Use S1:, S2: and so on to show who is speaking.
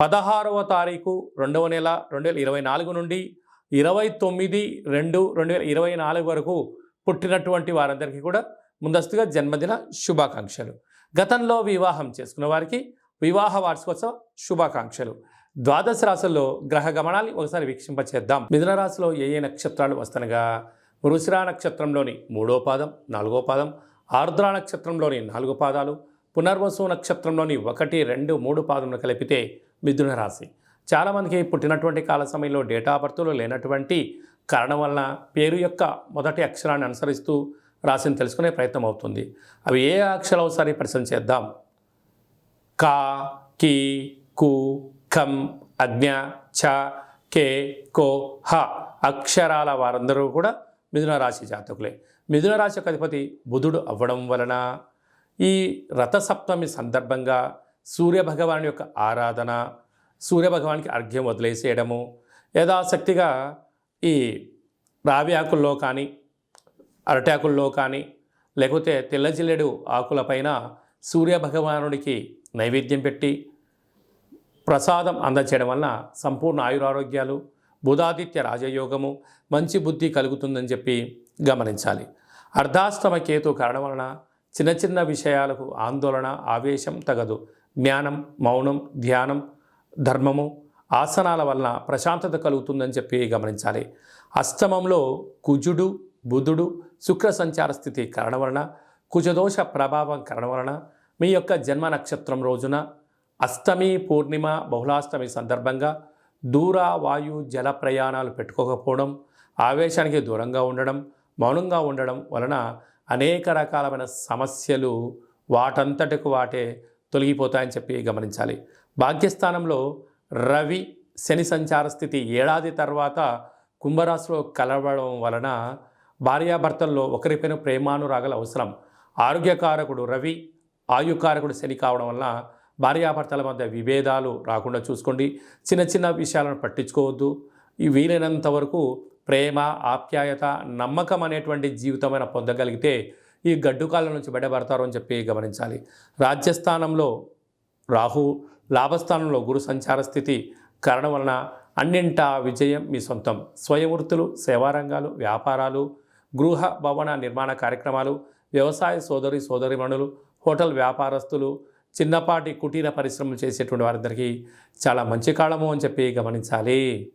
S1: పదహారవ తారీఖు రెండవ నెల రెండు వేల ఇరవై నాలుగు నుండి ఇరవై తొమ్మిది రెండు రెండు వేల ఇరవై నాలుగు వరకు పుట్టినటువంటి వారందరికీ కూడా ముందస్తుగా జన్మదిన శుభాకాంక్షలు. గతంలో వివాహం చేసుకున్న వారికి వివాహ వార్షికోత్సవ శుభాకాంక్షలు. ద్వాదశ రాశుల్లో గ్రహ గమనాన్ని ఒకసారి వీక్షింపచేద్దాం. మిథున రాశిలో ఏ ఏ నక్షత్రాలు వస్తనగా? మృషిరా నక్షత్రంలోని మూడో పాదం నాలుగో పాదం ఆర్ద్ర నక్షత్రంలోని నాలుగు పాదాలు పునర్వసు నక్షత్రంలోని ఒకటి రెండు మూడు పాదములు కలిపితే మిథున రాశి. చాలామందికి పుట్టినటువంటి కాల సమయంలో డేటా బర్త్లో లేనటువంటి కారణం వలన పేరు యొక్క మొదటి అక్షరాన్ని అనుసరిస్తూ రాశిని తెలుసుకునే ప్రయత్నం అవుతుంది. అవి ఏ అక్షరాలు ఒకసారి పరిశీలన చేద్దాం. కా కి కు కం అజ్ఞ ఛ కే కో హ అక్షరాల వారందరూ కూడా మిథున రాశి జాతకులే. మిథున రాశి యొక్క అధిపతి బుధుడు అవ్వడం వలన ఈ రథసప్తమి సందర్భంగా సూర్యభగవాన్ యొక్క ఆరాధన సూర్యభగవానికి అర్ఘ్యం వదిలేసేయడము యథాశక్తిగా ఈ రావి ఆకుల్లో కానీ అరటాకుల్లో కానీ లేకపోతే తెల్లజిల్లెడు ఆకులపైన సూర్యభగవానుడికి నైవేద్యం పెట్టి ప్రసాదం అందచేయడం వలన సంపూర్ణ ఆయురారోగ్యాలు బుధాదిత్య రాజయోగము మంచి బుద్ధి కలుగుతుందని చెప్పి గమనించాలి. అర్ధాష్టమ కేతు కారణం వలన చిన్న చిన్న విషయాలకు ఆందోళన ఆవేశం తగదు. జ్ఞానం మౌనం ధ్యానం ధర్మము ఆసనాల వలన ప్రశాంతత కలుగుతుందని చెప్పి గమనించాలి. అష్టమంలో కుజుడు బుధుడు శుక్ర సంచార స్థితి కారణం వలన కుజదోష ప్రభావం కారణం వలన మీ యొక్క జన్మ నక్షత్రం రోజున అష్టమి పూర్ణిమ బహుళాష్టమి సందర్భంగా దూర వాయు జల ప్రయాణాలు పెట్టుకోకపోవడం ఆవేశానికి దూరంగా ఉండడం మౌనంగా ఉండడం వలన అనేక రకాలమైన సమస్యలు వాటంతటికి వాటే తొలగిపోతాయని చెప్పి గమనించాలి. భాగ్యస్థానంలో రవి శని సంచార స్థితి ఏడాది తర్వాత కుంభరాశిలో కలవడం వలన భార్యాభర్తల్లో ఒకరిపైన ప్రేమానురాగాలు అవసరం. ఆరోగ్యకారకుడు రవి ఆయుకారకుడు శని కావడం వలన భార్యాభర్తల మధ్య విభేదాలు రాకుండా చూసుకోండి. చిన్న చిన్న విషయాలను పట్టించుకోవద్దు. ఈ వీలైనంత వరకు ప్రేమ ఆప్యాయత నమ్మకం అనేటువంటి జీవితమైన పొందగలిగితే ఈ గడ్డుకాల నుంచి బయటపడతారు అని చెప్పి గమనించాలి. రాజ్యస్థానంలో రాహు లాభస్థానంలో గురు సంచార స్థితి కారణం వలన అన్నింటా విజయం మీ సొంతం. స్వయవృత్తులు సేవారంగాలు వ్యాపారాలు గృహ భవన నిర్మాణ కార్యక్రమాలు వ్యవసాయ సోదరి సోదరిమణులు హోటల్ వ్యాపారస్తులు చిన్నపాటి కుటీర పరిశ్రమలు చేసేటువంటి వారందరికీ చాలా మంచి కాలము అని చెప్పి గమనించాలి.